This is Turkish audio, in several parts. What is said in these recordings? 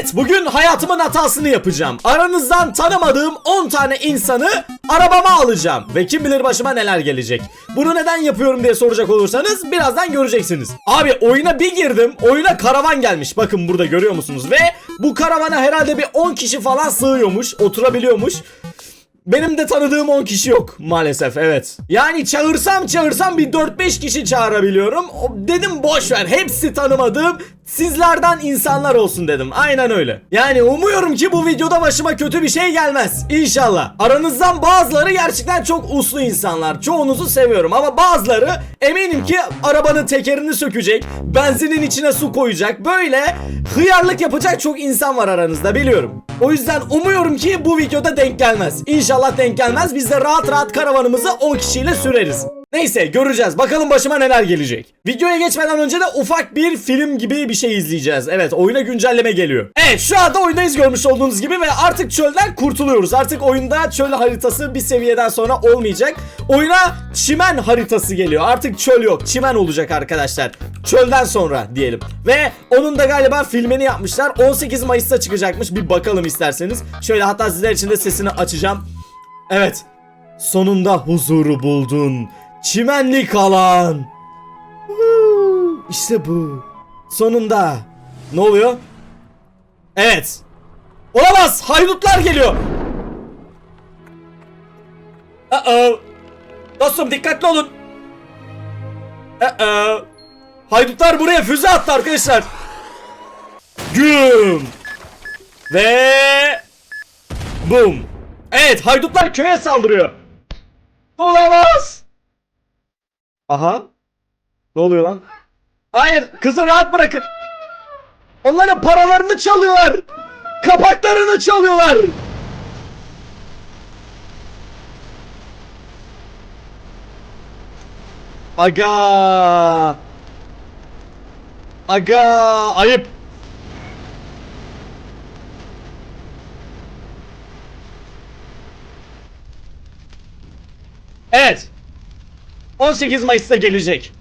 Evet bugün hayatımın hatasını yapacağım. Aranızdan tanımadığım 10 tane insanı arabama alacağım. Ve kim bilir başıma neler gelecek. Bunu neden yapıyorum diye soracak olursanız birazdan göreceksiniz. Abi oyuna bir girdim. Oyuna karavan gelmiş. Bakın burada görüyor musunuz? Ve bu karavana herhalde bir 10 kişi falan sığıyormuş. Oturabiliyormuş. Benim de tanıdığım 10 kişi yok maalesef evet. Yani çağırsam çağırsam bir 4-5 kişi çağırabiliyorum. Dedim boş ver hepsi tanımadığım sizlerden insanlar olsun dedim. Aynen öyle. Yani umuyorum ki bu videoda başıma kötü bir şey gelmez. İnşallah. Aranızdan bazıları gerçekten çok uslu insanlar. Çoğunuzu seviyorum ama bazıları eminim ki arabanın tekerini sökecek, benzinin içine su koyacak. Böyle hıyarlık yapacak çok insan var aranızda biliyorum. O yüzden umuyorum ki bu videoda denk gelmez. İnşallah denk gelmez. Biz de rahat rahat karavanımızı 10 kişiyle süreriz. Neyse göreceğiz. Bakalım başıma neler gelecek. Videoya geçmeden önce de ufak bir film gibi bir şey izleyeceğiz. Evet oyuna güncelleme geliyor. Evet şu anda oyundayız görmüş olduğunuz gibi ve artık çölden kurtuluyoruz. Artık oyunda çöl haritası bir seviyeden sonra olmayacak. Oyuna çimen haritası geliyor. Artık çöl yok. Çimen olacak arkadaşlar. Çölden sonra diyelim. Ve onun da galiba filmini yapmışlar. 18 Mayıs'ta çıkacakmış. Bir bakalım isterseniz. Şöyle hatta sizler için de sesini açacağım. Evet. Sonunda huzuru buldun. Çimenlik alan. İşte bu. Sonunda. Ne oluyor? Evet. Olamaz. Haydutlar geliyor. Uh-oh. Dostum dikkatli olun. Uh-oh. Haydutlar buraya füze attı arkadaşlar. Güm. Ve Boom. Evet haydutlar köye saldırıyor. Olamaz. Aha. Ne oluyor lan? Hayır kızı rahat bırakın. Onların paralarını çalıyorlar. Kapaklarını çalıyorlar. Aga. Aga ayıp. Evet. 18 Mayıs'ta gelecek.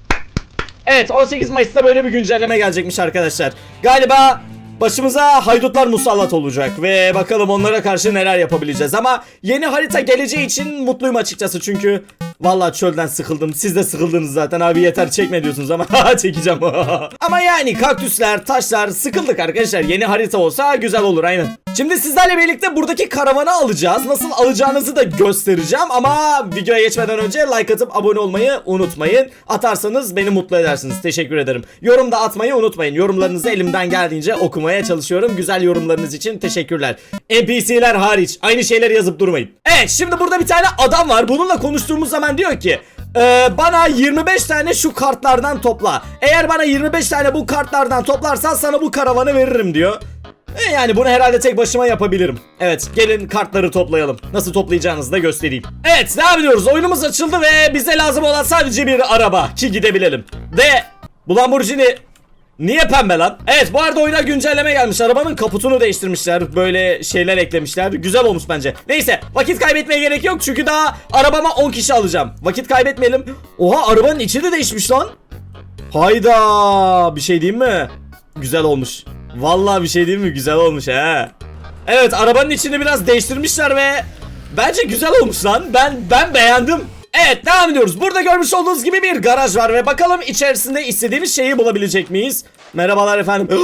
Evet 18 Mayıs'ta böyle bir güncelleme gelecekmiş arkadaşlar. Galiba başımıza haydutlar musallat olacak ve bakalım onlara karşı neler yapabileceğiz. Ama yeni harita geleceği için mutluyum açıkçası çünkü Vallahi çölden sıkıldım. Siz de sıkıldınız zaten abi yeter çekme diyorsunuz ama çekeceğim. ama yani kaktüsler, taşlar sıkıldık arkadaşlar. Yeni harita olsa güzel olur aynen. Şimdi sizlerle birlikte buradaki karavanı alacağız. Nasıl alacağınızı da göstereceğim ama videoya geçmeden önce like atıp abone olmayı unutmayın. Atarsanız beni mutlu edersiniz. Teşekkür ederim. Yorum da atmayı unutmayın. Yorumlarınızı elimden geldiğince okumaya çalışıyorum. Güzel yorumlarınız için teşekkürler. NPC'ler hariç aynı şeyleri yazıp durmayın. Evet şimdi burada bir tane adam var. Bununla konuştuğumuz zaman diyor ki "Ee, bana 25 tane şu kartlardan topla. Eğer bana 25 tane bu kartlardan toplarsan sana bu karavanı veririm diyor. E yani bunu herhalde tek başıma yapabilirim. Evet gelin kartları toplayalım. Nasıl toplayacağınızı da göstereyim. Evet devam ediyoruz. Oyunumuz açıldı ve bize lazım olan sadece bir araba ki gidebilelim. Ve bu Lamborghini Niye pembe lan? Evet bu arada oyuna güncelleme gelmiş. Arabanın kaputunu değiştirmişler. Böyle şeyler eklemişler. Güzel olmuş bence. Neyse vakit kaybetmeye gerek yok. Çünkü daha arabama 10 kişi alacağım. Vakit kaybetmeyelim. Oha arabanın içi de değişmiş lan. Hayda bir şey diyeyim mi? Güzel olmuş. Vallahi bir şey diyeyim mi? Güzel olmuş he. Evet arabanın içini biraz değiştirmişler ve bence güzel olmuş lan. Ben ben beğendim. Evet devam ediyoruz. Burada görmüş olduğunuz gibi bir garaj var ve bakalım içerisinde istediğimiz şeyi bulabilecek miyiz? Merhabalar efendim.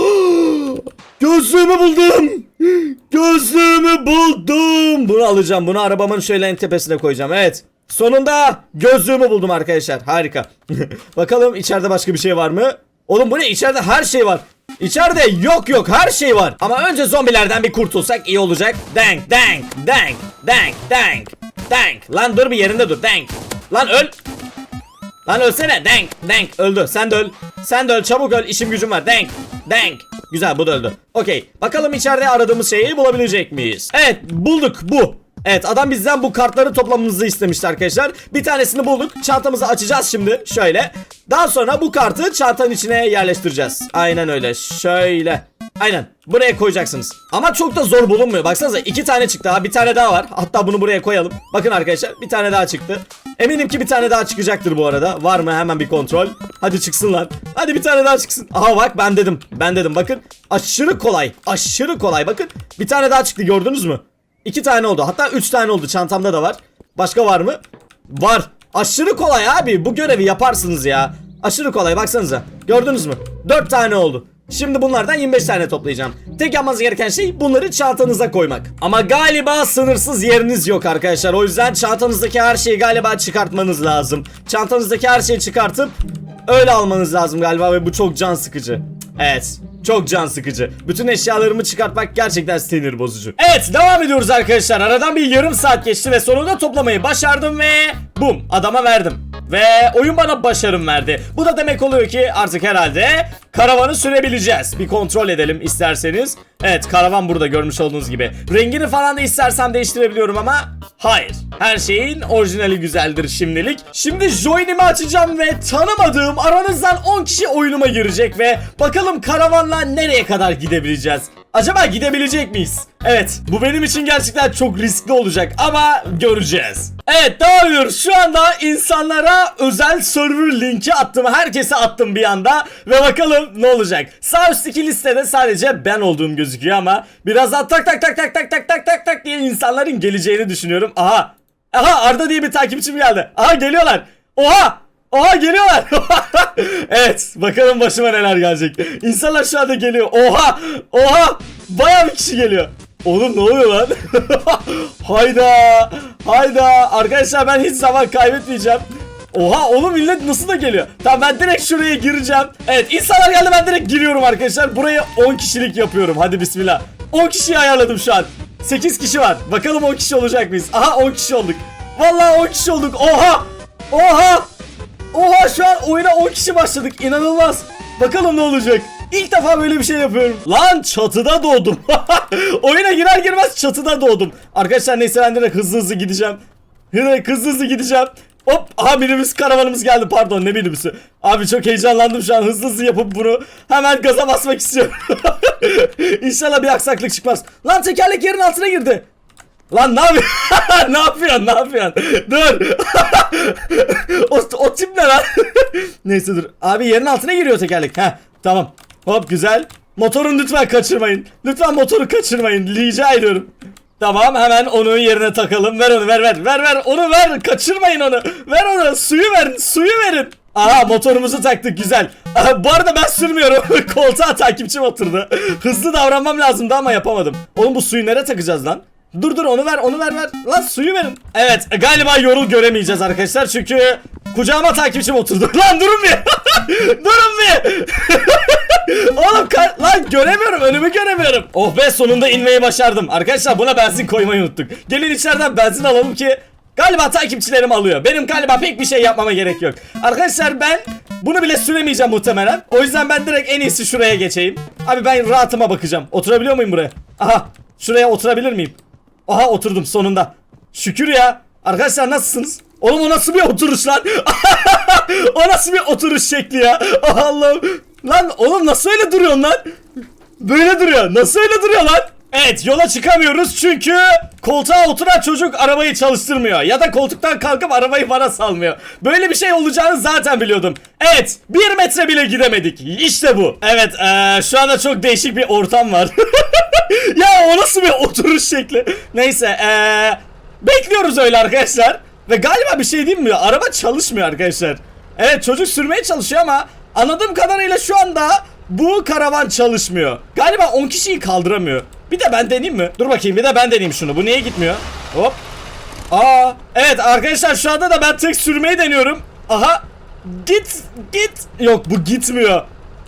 Gözlüğümü buldum. Gözlüğümü buldum. Bunu alacağım. Bunu arabamın şöyle en tepesine koyacağım. Evet. Sonunda gözlüğümü buldum arkadaşlar. Harika. Bakalım içeride başka bir şey var mı? Oğlum bu ne? İçeride her şey var. İçeride yok yok her şey var. Ama önce zombilerden bir kurtulsak iyi olacak. Dank dank dank dank dank dank. Lan dur bir yerinde dur. Dank. Lan öl. Lan ölsene. Dank dank öldü. Sen de öl. Sen de öl çabuk öl. İşim gücüm var. Dank dank. Güzel bu da öldü. Okey. Bakalım içeride aradığımız şeyi bulabilecek miyiz? Evet bulduk bu. Evet adam bizden bu kartları toplamamızı istemişti arkadaşlar. Bir tanesini bulduk. Çantamızı açacağız şimdi. Şöyle. Daha sonra bu kartı çantanın içine yerleştireceğiz. Aynen öyle. Şöyle. Aynen. Buraya koyacaksınız. Ama çok da zor bulunmuyor. Baksanıza iki tane çıktı. Ha bir tane daha var. Hatta bunu buraya koyalım. Bakın arkadaşlar bir tane daha çıktı. Eminim ki bir tane daha çıkacaktır bu arada. Var mı? Hemen bir kontrol. Hadi çıksın lan. Hadi bir tane daha çıksın. Aha bak ben dedim. Ben dedim. Bakın aşırı kolay. Aşırı kolay. Bakın bir tane daha çıktı gördünüz mü? İki tane oldu. Hatta üç tane oldu. Çantamda da var. Başka var mı? Var. Aşırı kolay abi. Bu görevi yaparsınız ya. Aşırı kolay baksanıza. Gördünüz mü? 4 tane oldu. Şimdi bunlardan 25 tane toplayacağım. Tek yapmanız gereken şey bunları çantanıza koymak. Ama galiba sınırsız yeriniz yok arkadaşlar. O yüzden çantanızdaki her şeyi galiba çıkartmanız lazım. Çantanızdaki her şeyi çıkartıp öyle almanız lazım galiba ve bu çok can sıkıcı. Evet. Çok can sıkıcı. Bütün eşyalarımı çıkartmak gerçekten sinir bozucu. Evet devam ediyoruz arkadaşlar. Aradan bir yarım saat geçti ve sonunda toplamayı başardım ve bum adama verdim. Ve oyun bana başarım verdi. Bu da demek oluyor ki artık herhalde karavanı sürebileceğiz. Bir kontrol edelim isterseniz. Evet karavan burada görmüş olduğunuz gibi. Rengini falan da istersem değiştirebiliyorum ama hayır. Her şeyin orijinali güzeldir şimdilik. Şimdi join'imi açacağım ve tanımadığım aranızdan 10 kişi oyunuma girecek ve bakalım karavanla nereye kadar gidebileceğiz. Acaba gidebilecek miyiz? Evet bu benim için gerçekten çok riskli olacak ama göreceğiz. Evet devam ediyoruz. Şu anda insanlara özel server linki attım. Herkese attım bir anda ve bakalım ne olacak. Sağ üstteki listede sadece ben olduğum gözüküyor ama birazdan tak tak tak tak tak tak tak tak tak diye insanların geleceğini düşünüyorum. Aha. Aha Arda diye bir takipçim geldi. Aha geliyorlar. Oha. Oha geliyorlar. evet bakalım başıma neler gelecek. İnsanlar şu anda geliyor. Oha. Oha. Bayağı bir kişi geliyor. Oğlum ne oluyor lan? hayda. Hayda. Arkadaşlar ben hiç zaman kaybetmeyeceğim. Oha oğlum millet nasıl da geliyor? Tamam ben direkt şuraya gireceğim. Evet insanlar geldi ben direkt giriyorum arkadaşlar. Burayı 10 kişilik yapıyorum. Hadi bismillah. 10 kişiyi ayarladım şu an. 8 kişi var. Bakalım 10 kişi olacak mıyız? Aha 10 kişi olduk. Vallahi 10 kişi olduk. Oha! Oha! Oha şu an oyuna 10 kişi başladık. İnanılmaz. Bakalım ne olacak. İlk defa böyle bir şey yapıyorum. Lan çatıda doğdum. oyuna girer girmez çatıda doğdum. Arkadaşlar neyse ben direkt hızlı hızlı gideceğim. Direkt hızlı hızlı gideceğim. Hop aha minibüs karavanımız geldi pardon ne minibüsü. Abi çok heyecanlandım şu an hızlı hızlı yapıp bunu hemen gaza basmak istiyorum. İnşallah bir aksaklık çıkmaz. Lan tekerlek yerin altına girdi. Lan ne yapıyorsun? ne yapıyorsun? Ne yapıyorsun? Dur. o, o tip ne lan? Neyse dur. Abi yerin altına giriyor tekerlek. Heh tamam. Hop güzel. Motorun lütfen kaçırmayın. Lütfen motoru kaçırmayın. Rica ediyorum. Tamam hemen onu yerine takalım. Ver onu ver ver. Ver ver onu ver. Kaçırmayın onu. Ver onu. Suyu verin. Suyu verin. Aha motorumuzu taktık güzel. Aha, bu arada ben sürmüyorum. Koltuğa takipçim oturdu. Hızlı davranmam lazımdı ama yapamadım. Oğlum bu suyu nereye takacağız lan? Dur dur onu ver onu ver ver. Lan suyu verin. Evet galiba yorul göremeyeceğiz arkadaşlar çünkü kucağıma takipçim oturdu. Lan durun bir. durun bir. Oğlum lan göremiyorum önümü göremiyorum. Oh be sonunda inmeyi başardım. Arkadaşlar buna benzin koymayı unuttuk. Gelin içeriden benzin alalım ki Galiba takipçilerim alıyor. Benim galiba pek bir şey yapmama gerek yok. Arkadaşlar ben bunu bile süremeyeceğim muhtemelen. O yüzden ben direkt en iyisi şuraya geçeyim. Abi ben rahatıma bakacağım. Oturabiliyor muyum buraya? Aha şuraya oturabilir miyim? Aha oturdum sonunda. Şükür ya. Arkadaşlar nasılsınız? Oğlum o nasıl bir oturuş lan? o nasıl bir oturuş şekli ya? Allah'ım. Lan oğlum nasıl öyle duruyorsun lan? Böyle duruyor. Nasıl öyle duruyor lan? Evet yola çıkamıyoruz çünkü koltuğa oturan çocuk arabayı çalıştırmıyor. Ya da koltuktan kalkıp arabayı bana salmıyor. Böyle bir şey olacağını zaten biliyordum. Evet bir metre bile gidemedik. İşte bu. Evet eee, şu anda çok değişik bir ortam var. ya o nasıl bir oturuş şekli? Neyse eee, bekliyoruz öyle arkadaşlar. Ve galiba bir şey diyeyim mi? Araba çalışmıyor arkadaşlar. Evet çocuk sürmeye çalışıyor ama anladığım kadarıyla şu anda bu karavan çalışmıyor. Galiba 10 kişiyi kaldıramıyor. Bir de ben deneyeyim mi? Dur bakayım bir de ben deneyeyim şunu. Bu niye gitmiyor? Hop. Aa, evet arkadaşlar şu anda da ben tek sürmeyi deniyorum. Aha. Git git. Yok bu gitmiyor.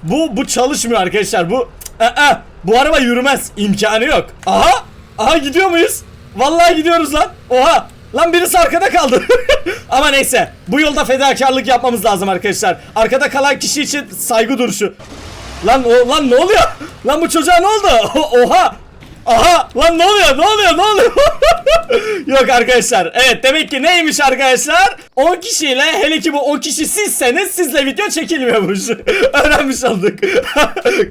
Bu bu çalışmıyor arkadaşlar. Bu Aa, bu araba yürümez. İmkanı yok. Aha. Aha gidiyor muyuz? Vallahi gidiyoruz lan. Oha. Lan birisi arkada kaldı. Ama neyse. Bu yolda fedakarlık yapmamız lazım arkadaşlar. Arkada kalan kişi için saygı duruşu. Lan o lan ne oluyor? Lan bu çocuğa ne oldu? Oha! Aha lan ne oluyor ne oluyor ne oluyor? Yok arkadaşlar. Evet demek ki neymiş arkadaşlar? 10 kişiyle hele ki bu 10 kişi sizseniz sizle video çekilmiyormuş. Öğrenmiş olduk.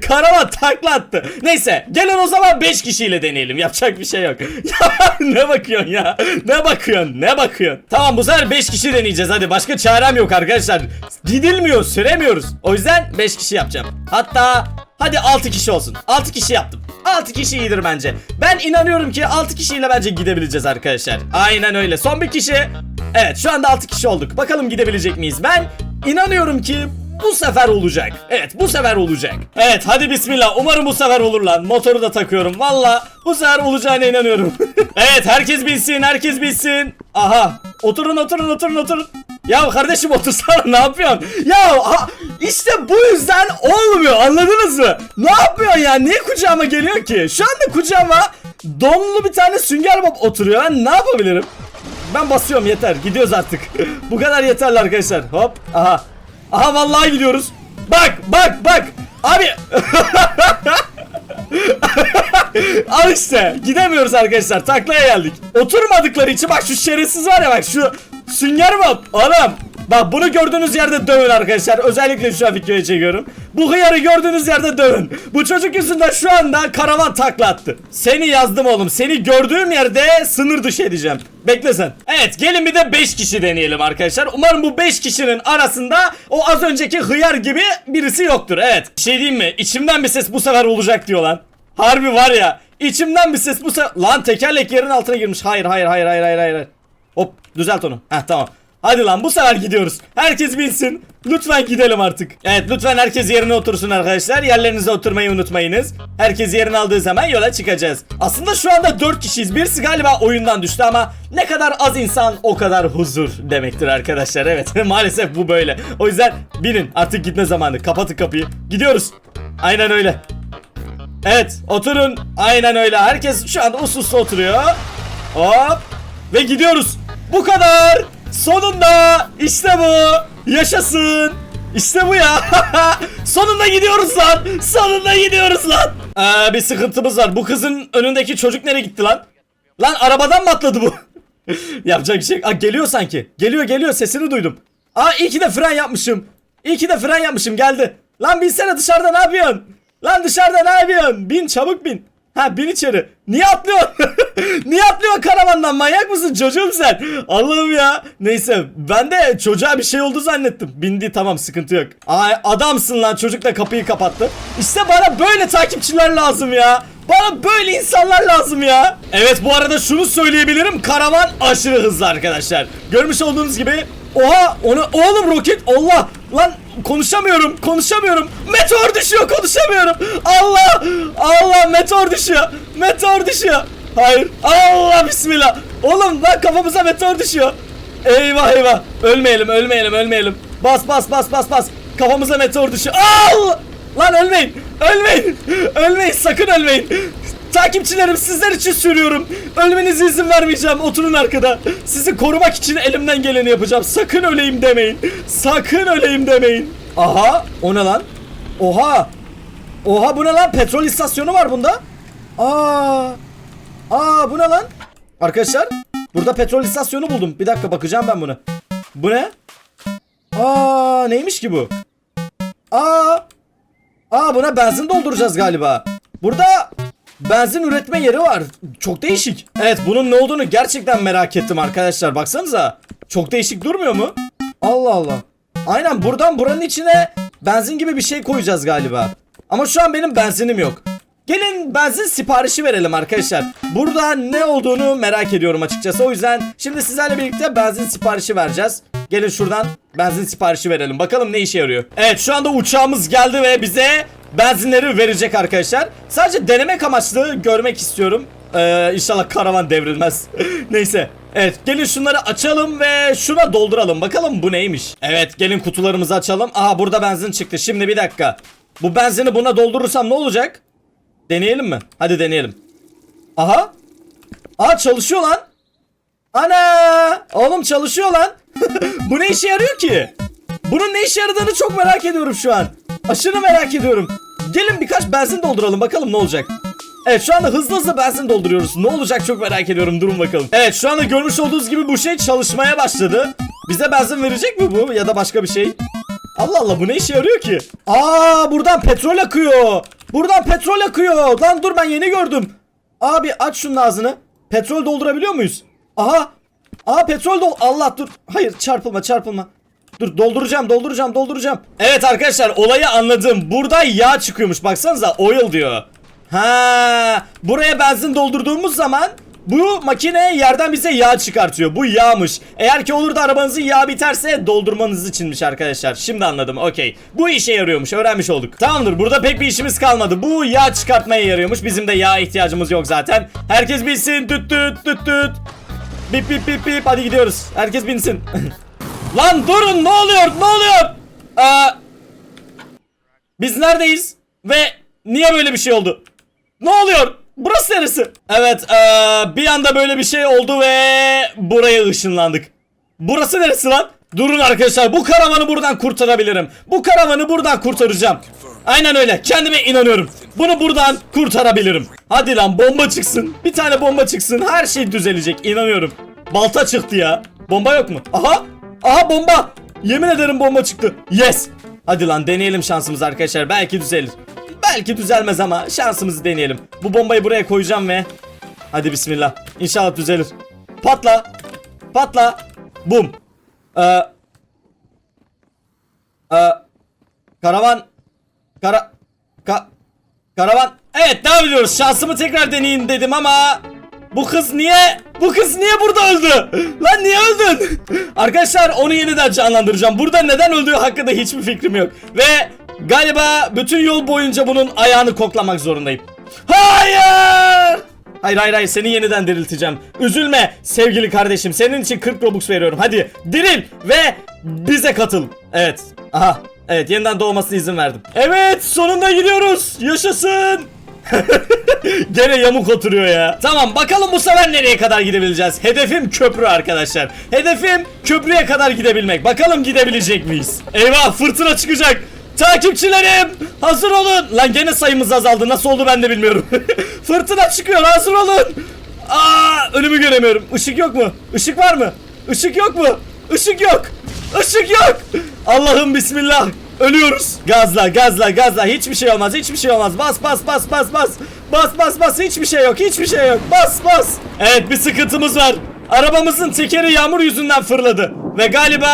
Karavan takla attı. Neyse gelin o zaman 5 kişiyle deneyelim. Yapacak bir şey yok. Ne bakıyorsun ya? Ne bakıyorsun? Ne bakıyorsun? Tamam bu sefer 5 kişi deneyeceğiz. Hadi başka çarem yok arkadaşlar. Gidilmiyor, süremiyoruz. O yüzden 5 kişi yapacağım. Hatta hadi 6 kişi olsun. 6 kişi yaptım. 6 kişi iyidir bence. Ben inanıyorum ki 6 kişiyle bence gidebileceğiz arkadaşlar. Aynen öyle. Son bir kişi. Evet şu anda 6 kişi olduk. Bakalım gidebilecek miyiz? Ben inanıyorum ki bu sefer olacak. Evet bu sefer olacak. Evet hadi bismillah. Umarım bu sefer olur lan. Motoru da takıyorum. Valla bu sefer olacağına inanıyorum. evet herkes bilsin herkes bilsin. Aha oturun oturun oturun oturun. Ya kardeşim otursana ne yapıyorsun? Ya ha, işte bu yüzden olmuyor anladınız mı? Ne yapıyorsun ya? Niye kucağıma geliyor ki? Şu anda kucağıma donlu bir tane sünger bob oturuyor. Ben ne yapabilirim? Ben basıyorum yeter. Gidiyoruz artık. bu kadar yeterli arkadaşlar. Hop. Aha. Aha vallahi gidiyoruz. Bak bak bak. Abi. Al işte. Gidemiyoruz arkadaşlar. Taklaya geldik. Oturmadıkları için bak şu şerefsiz var ya bak şu sünger bob. Oğlum. Bak bunu gördüğünüz yerde dövün arkadaşlar. Özellikle şu an videoya çekiyorum. Bu hıyarı gördüğünüz yerde dövün. Bu çocuk yüzünden şu anda karavan takla attı. Seni yazdım oğlum. Seni gördüğüm yerde sınır dışı edeceğim. Bekle sen. Evet gelin bir de 5 kişi deneyelim arkadaşlar. Umarım bu 5 kişinin arasında o az önceki hıyar gibi birisi yoktur. Evet. Bir şey diyeyim mi? İçimden bir ses bu sefer olacak diyor lan. Harbi var ya. İçimden bir ses bu sefer... Lan tekerlek yerin altına girmiş. Hayır hayır hayır hayır hayır hayır. Düzelt onu. Heh tamam. Hadi lan bu sefer gidiyoruz. Herkes bilsin. Lütfen gidelim artık. Evet lütfen herkes yerine otursun arkadaşlar. Yerlerinize oturmayı unutmayınız. Herkes yerini aldığı zaman yola çıkacağız. Aslında şu anda 4 kişiyiz. Birisi galiba oyundan düştü ama ne kadar az insan o kadar huzur demektir arkadaşlar. Evet maalesef bu böyle. O yüzden binin artık gitme zamanı. Kapatın kapıyı. Gidiyoruz. Aynen öyle. Evet oturun. Aynen öyle. Herkes şu anda uslu oturuyor. Hop. Ve gidiyoruz. Bu kadar. Sonunda. İşte bu. Yaşasın. İşte bu ya. Sonunda gidiyoruz lan. Sonunda gidiyoruz lan. Ee, bir sıkıntımız var. Bu kızın önündeki çocuk nereye gitti lan? Lan arabadan mı atladı bu? Yapacak bir şey. Aa, geliyor sanki. Geliyor geliyor sesini duydum. Aa iyi ki de fren yapmışım. İyi ki de fren yapmışım geldi. Lan binsene dışarıda ne yapıyorsun? Lan dışarıda ne yapıyorsun? Bin çabuk bin. Ha bin içeri. Niye atlıyorsun? Niye atlıyorsun karavandan? Manyak mısın çocuğum sen? Allah'ım ya. Neyse ben de çocuğa bir şey oldu zannettim. Bindi tamam sıkıntı yok. Ay adamsın lan çocuk da kapıyı kapattı. İşte bana böyle takipçiler lazım ya. Bana böyle insanlar lazım ya. Evet bu arada şunu söyleyebilirim. Karavan aşırı hızlı arkadaşlar. Görmüş olduğunuz gibi Oha onu oğlum roket Allah lan konuşamıyorum konuşamıyorum meteor düşüyor konuşamıyorum Allah Allah meteor düşüyor meteor düşüyor hayır Allah bismillah oğlum lan kafamıza meteor düşüyor eyvah eyvah ölmeyelim ölmeyelim ölmeyelim bas bas bas bas bas kafamıza meteor düşüyor Allah lan ölmeyin ölmeyin ölmeyin sakın ölmeyin Takipçilerim sizler için sürüyorum. Ölmenize izin vermeyeceğim. Oturun arkada. Sizi korumak için elimden geleni yapacağım. Sakın öleyim demeyin. Sakın öleyim demeyin. Aha o ne lan? Oha. Oha bu ne lan? Petrol istasyonu var bunda. Aa. Aa bu ne lan? Arkadaşlar burada petrol istasyonu buldum. Bir dakika bakacağım ben buna. Bu ne? Aa neymiş ki bu? Aa. Aa buna benzin dolduracağız galiba. Burada benzin üretme yeri var. Çok değişik. Evet bunun ne olduğunu gerçekten merak ettim arkadaşlar. Baksanıza. Çok değişik durmuyor mu? Allah Allah. Aynen buradan buranın içine benzin gibi bir şey koyacağız galiba. Ama şu an benim benzinim yok. Gelin benzin siparişi verelim arkadaşlar. Burada ne olduğunu merak ediyorum açıkçası. O yüzden şimdi sizlerle birlikte benzin siparişi vereceğiz. Gelin şuradan benzin siparişi verelim. Bakalım ne işe yarıyor. Evet şu anda uçağımız geldi ve bize benzinleri verecek arkadaşlar. Sadece denemek amaçlı görmek istiyorum. Ee, inşallah karavan devrilmez. Neyse. Evet gelin şunları açalım ve şuna dolduralım. Bakalım bu neymiş. Evet gelin kutularımızı açalım. Aha burada benzin çıktı. Şimdi bir dakika. Bu benzini buna doldurursam ne olacak? Deneyelim mi? Hadi deneyelim. Aha. Aa çalışıyor lan. Ana! Oğlum çalışıyor lan. Bu ne işe yarıyor ki? Bunun ne işe yaradığını çok merak ediyorum şu an. Aşırı merak ediyorum. Gelin birkaç benzin dolduralım bakalım ne olacak. Evet şu anda hızlı hızlı benzin dolduruyoruz. Ne olacak çok merak ediyorum. Durun bakalım. Evet şu anda görmüş olduğunuz gibi bu şey çalışmaya başladı. Bize benzin verecek mi bu ya da başka bir şey? Allah Allah bu ne işe yarıyor ki? Aa buradan petrol akıyor. Buradan petrol akıyor. Lan dur ben yeni gördüm. Abi aç şunun ağzını. Petrol doldurabiliyor muyuz? Aha. Aha petrol dol. Allah dur. Hayır çarpılma çarpılma. Dur dolduracağım dolduracağım dolduracağım. Evet arkadaşlar olayı anladım. Burada yağ çıkıyormuş baksanıza oil diyor. Ha, buraya benzin doldurduğumuz zaman bu makine yerden bize yağ çıkartıyor. Bu yağmış. Eğer ki olur da arabanızın yağı biterse doldurmanız içinmiş arkadaşlar. Şimdi anladım. Okey. Bu işe yarıyormuş. Öğrenmiş olduk. Tamamdır. Burada pek bir işimiz kalmadı. Bu yağ çıkartmaya yarıyormuş. Bizim de yağ ihtiyacımız yok zaten. Herkes bilsin. Düt düt düt düt. Bip bip bip bip. Hadi gidiyoruz. Herkes binsin. Lan durun. Ne oluyor? Ne oluyor? Aa, biz neredeyiz? Ve niye böyle bir şey oldu? Ne oluyor? Burası neresi? Evet eee, bir anda böyle bir şey oldu ve buraya ışınlandık. Burası neresi lan? Durun arkadaşlar bu karavanı buradan kurtarabilirim. Bu karavanı buradan kurtaracağım. Aynen öyle kendime inanıyorum. Bunu buradan kurtarabilirim. Hadi lan bomba çıksın. Bir tane bomba çıksın her şey düzelecek inanıyorum. Balta çıktı ya. Bomba yok mu? Aha. Aha bomba. Yemin ederim bomba çıktı. Yes. Hadi lan deneyelim şansımızı arkadaşlar belki düzelir. Belki düzelmez ama şansımızı deneyelim. Bu bombayı buraya koyacağım ve hadi bismillah. İnşallah düzelir. Patla. Patla. Bum. Ee, ee, karavan kara ka, karavan Evet devam ediyoruz. Şansımı tekrar deneyeyim dedim ama bu kız niye bu kız niye burada öldü? Lan niye öldün? Arkadaşlar onu yeniden canlandıracağım. Burada neden öldüğü hakkında hiçbir fikrim yok. Ve galiba bütün yol boyunca bunun ayağını koklamak zorundayım. Hayır! Hayır hayır hayır seni yeniden dirilteceğim. Üzülme sevgili kardeşim. Senin için 40 Robux veriyorum. Hadi diril ve bize katıl. Evet. Aha. Evet yeniden doğmasına izin verdim. Evet sonunda gidiyoruz. Yaşasın. Gene yamuk oturuyor ya. Tamam bakalım bu sefer nereye kadar gidebileceğiz. Hedefim köprü arkadaşlar. Hedefim köprüye kadar gidebilmek. Bakalım gidebilecek miyiz? Eyvah fırtına çıkacak. Takipçilerim hazır olun. Lan gene sayımız azaldı. Nasıl oldu ben de bilmiyorum. fırtına çıkıyor hazır olun. Aa önümü göremiyorum. Işık yok mu? Işık var mı? Işık yok mu? Işık yok. Işık yok. Allah'ım bismillah. Ölüyoruz. Gazla gazla gazla hiçbir şey olmaz hiçbir şey olmaz. Bas bas bas bas bas. Bas bas bas hiçbir şey yok hiçbir şey yok. Bas bas. Evet bir sıkıntımız var. Arabamızın tekeri yağmur yüzünden fırladı. Ve galiba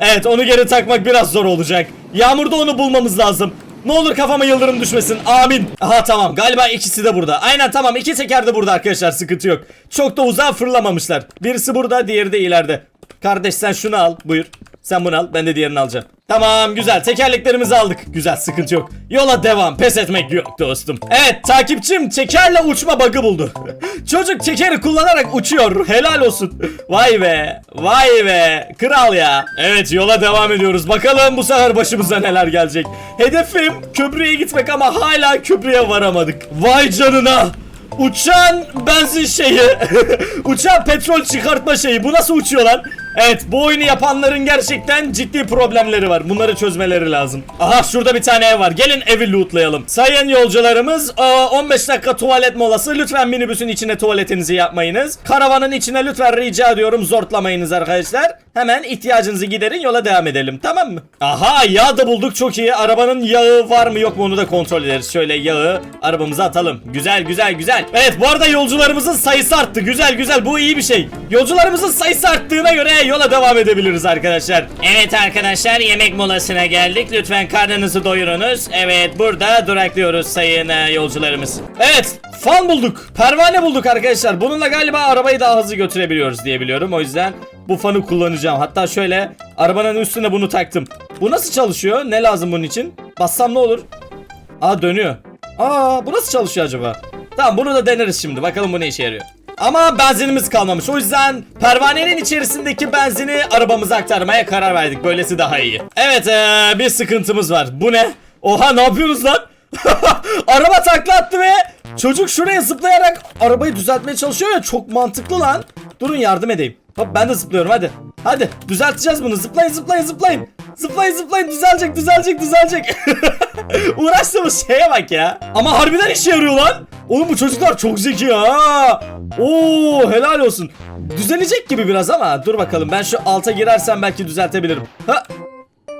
evet onu geri takmak biraz zor olacak. Yağmurda onu bulmamız lazım. Ne olur kafama yıldırım düşmesin. Amin. Aha tamam. Galiba ikisi de burada. Aynen tamam. iki teker de burada arkadaşlar. Sıkıntı yok. Çok da uzağa fırlamamışlar. Birisi burada, diğeri de ileride. Kardeş sen şunu al. Buyur. Sen bunu al. Ben de diğerini alacağım. Tamam güzel. Tekerleklerimizi aldık. Güzel sıkıntı yok. Yola devam. Pes etmek yok dostum. Evet takipçim tekerle uçma bug'ı buldu. Çocuk tekeri kullanarak uçuyor. Helal olsun. Vay be. Vay be. Kral ya. Evet yola devam ediyoruz. Bakalım bu sefer başımıza neler gelecek. Hedefim köprüye gitmek ama hala köprüye varamadık. Vay canına. Uçan benzin şeyi. Uçan petrol çıkartma şeyi. Bu nasıl uçuyor lan? Evet bu oyunu yapanların gerçekten ciddi problemleri var. Bunları çözmeleri lazım. Aha şurada bir tane ev var. Gelin evi lootlayalım. Sayın yolcularımız aa, 15 dakika tuvalet molası. Lütfen minibüsün içine tuvaletinizi yapmayınız. Karavanın içine lütfen rica ediyorum zortlamayınız arkadaşlar. Hemen ihtiyacınızı giderin yola devam edelim tamam mı? Aha yağ da bulduk çok iyi. Arabanın yağı var mı yok mu onu da kontrol ederiz. Şöyle yağı arabamıza atalım. Güzel güzel güzel. Evet bu arada yolcularımızın sayısı arttı. Güzel güzel bu iyi bir şey. Yolcularımızın sayısı arttığına göre yola devam edebiliriz arkadaşlar. Evet arkadaşlar yemek molasına geldik. Lütfen karnınızı doyurunuz. Evet burada duraklıyoruz sayın e, yolcularımız. Evet fan bulduk. Pervane bulduk arkadaşlar. Bununla galiba arabayı daha hızlı götürebiliyoruz diye biliyorum. O yüzden bu fanı kullanacağım. Hatta şöyle arabanın üstüne bunu taktım. Bu nasıl çalışıyor? Ne lazım bunun için? Bassam ne olur? Aa dönüyor. Aa bu nasıl çalışıyor acaba? Tamam bunu da deneriz şimdi. Bakalım bu ne işe yarıyor. Ama benzinimiz kalmamış. O yüzden pervanenin içerisindeki benzini arabamıza aktarmaya karar verdik. Böylesi daha iyi. Evet ee, bir sıkıntımız var. Bu ne? Oha ne yapıyorsunuz lan? Araba takla attı ve çocuk şuraya zıplayarak arabayı düzeltmeye çalışıyor ya çok mantıklı lan. Durun yardım edeyim. Hop ben de zıplıyorum hadi. Hadi düzelteceğiz bunu. Zıplayın zıplayın zıplayın. Zıplayın zıplayın düzelecek düzelecek düzelecek. Uğraştığımız şeye bak ya. Ama harbiden işe yarıyor lan. Oğlum bu çocuklar çok zeki ha. Oo helal olsun. Düzelecek gibi biraz ama dur bakalım ben şu alta girersem belki düzeltebilirim. Ha.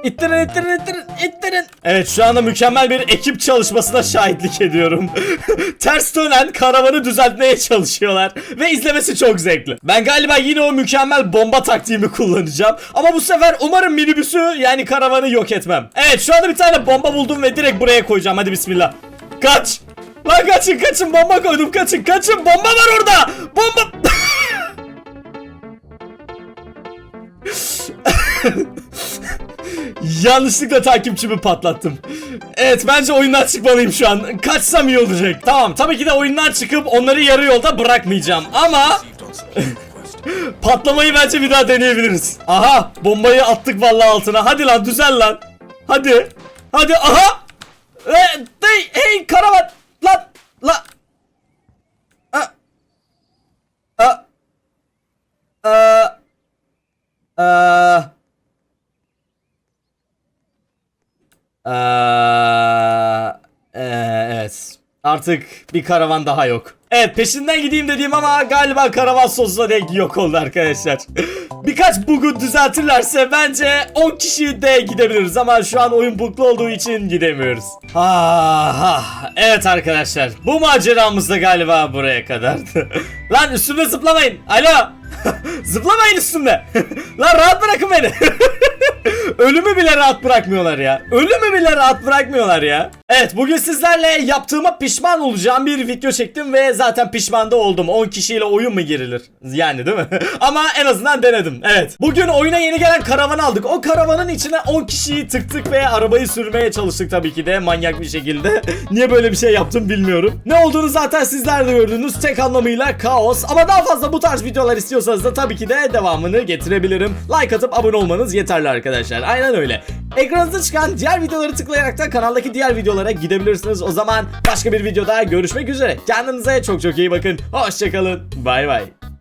İttirin ittirin ittirin ittirin. Evet şu anda mükemmel bir ekip çalışmasına şahitlik ediyorum. Ters dönen karavanı düzeltmeye çalışıyorlar. Ve izlemesi çok zevkli. Ben galiba yine o mükemmel bomba taktiğimi kullanacağım. Ama bu sefer umarım minibüsü yani karavanı yok etmem. Evet şu anda bir tane bomba buldum ve direkt buraya koyacağım. Hadi bismillah. Kaç. Lan kaçın kaçın bomba koydum kaçın kaçın bomba var orada. Bomba. Yanlışlıkla takipçimi patlattım. Evet bence oyundan çıkmalıyım şu an. Kaçsam iyi olacak. Tamam tabii ki de oyundan çıkıp onları yarı yolda bırakmayacağım. Ama patlamayı bence bir daha deneyebiliriz. Aha bombayı attık vallahi altına. Hadi lan düzel lan. Hadi. Hadi aha. Hey, hey, hey karavan. Lan. Lan. A. A. A. A. Ee, evet. Artık bir karavan daha yok. Evet peşinden gideyim dediğim ama galiba karavan sonsuza dek yok oldu arkadaşlar. Birkaç bug'u düzeltirlerse bence 10 kişi de gidebiliriz ama şu an oyun bug'lu olduğu için gidemiyoruz. Ah, ah. Evet arkadaşlar bu maceramız da galiba buraya kadardı. Lan üstüme zıplamayın. Alo. Zıplamayın üstümde. Lan rahat bırakın beni. Ölümü bile rahat bırakmıyorlar ya. Ölümü bile rahat bırakmıyorlar ya. Evet bugün sizlerle yaptığıma pişman olacağım bir video çektim ve zaten pişman da oldum. 10 kişiyle oyun mu girilir? Yani değil mi? Ama en azından denedim. Evet. Bugün oyuna yeni gelen karavan aldık. O karavanın içine 10 kişiyi tıktık ve arabayı sürmeye çalıştık tabii ki de manyak bir şekilde. Niye böyle bir şey yaptım bilmiyorum. Ne olduğunu zaten sizler de gördünüz. Tek anlamıyla kaos. Ama daha fazla bu tarz videolar istiyorsanız da tabii ki de devamını getirebilirim. Like atıp abone olmanız yeterli arkadaşlar. Aynen öyle. Ekranınıza çıkan diğer videoları tıklayarak da kanaldaki diğer videolara gidebilirsiniz. O zaman başka bir videoda görüşmek üzere. Kendinize çok çok iyi bakın. Hoşçakalın. Bay bay.